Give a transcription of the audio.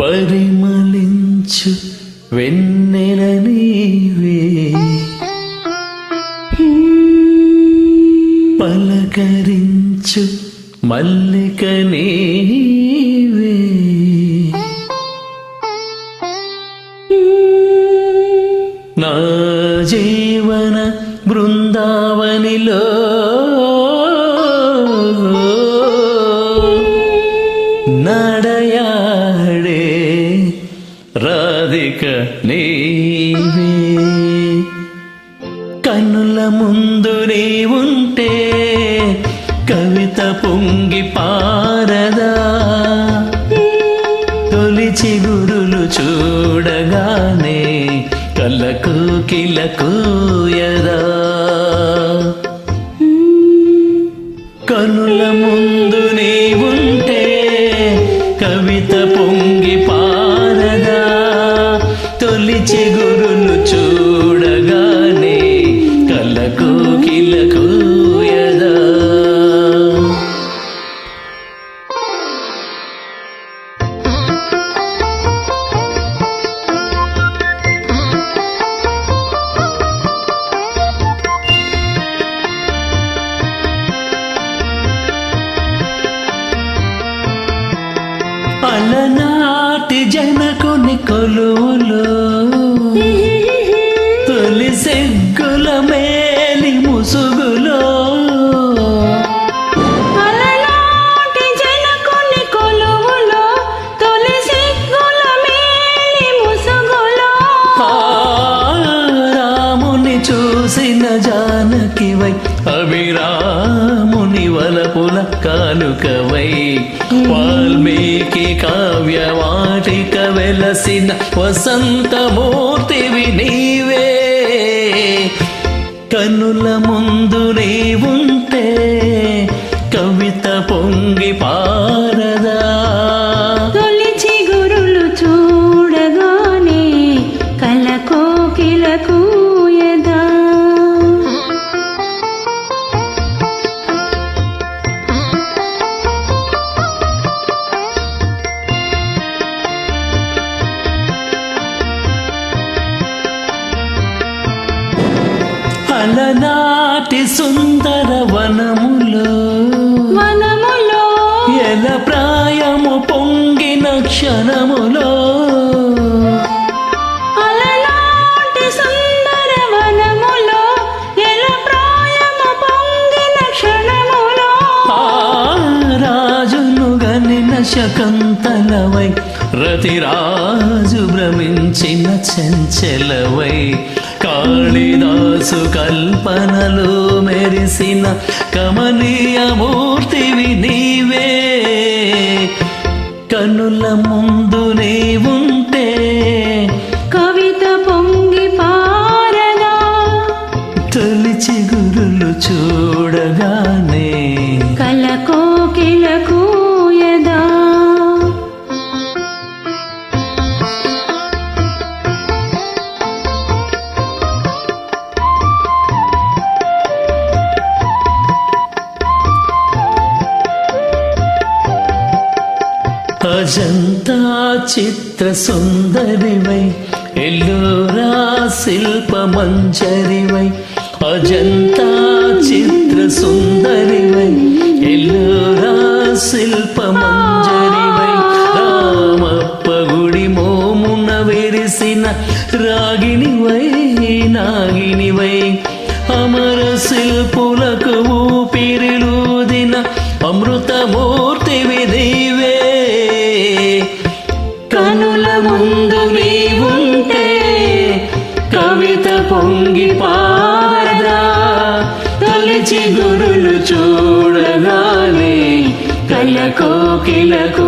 పరిమళించు వెన్నెల నీవే. పలకరించు మల్లిక నీవే. నా జీవన బృందావనిలో రాధిక నీవే. కన్నుల ముందు నీ ఉంటే కవిత పొంగి పారదా. తొలి చిగురులు చూడగానే కళ్ళకు కిలకూయదా. అలనాటి జనకుని కొలువులో తొలి సెగ్గుల మేలి ముసుగులో. చూసిన జానకివై అభిరాముని వలపుల కానుకవై. వాటిక వెలసిన వసంతమూర్తివి నీవే. కన్నుల ముందు నీ ఉంటే కవిత పొంగి పారదా. అలనాటి సుందర వనములో వనములో ఎల ప్రాయము పొంగిన క్షణములో? శకంతలవై రతిరాజు భ్రమించిన చెంచెలవై కాళిదాసు కల్పనలు మెరిసిన కమనీయమూర్తివి నీవే. కనుల ముందు అజంతా చిత్ర సుందరివై ఎల్లోరా శిల్ప మంజరివై అజంతా చిత్ర సుందరివై ఎల్లోరా శిల్ప మంజరివై రామప్ప గుడి మోమున విరిసిన రాగినివై నాగినివై అమర శిల్పులకు ఊపిరిలూదిన అమృతమో ముందు నీ ఉంటే కవిత పొంగి పారదా. తొలిచి గురులు చూడగానే కళ్ళ కోకిలకు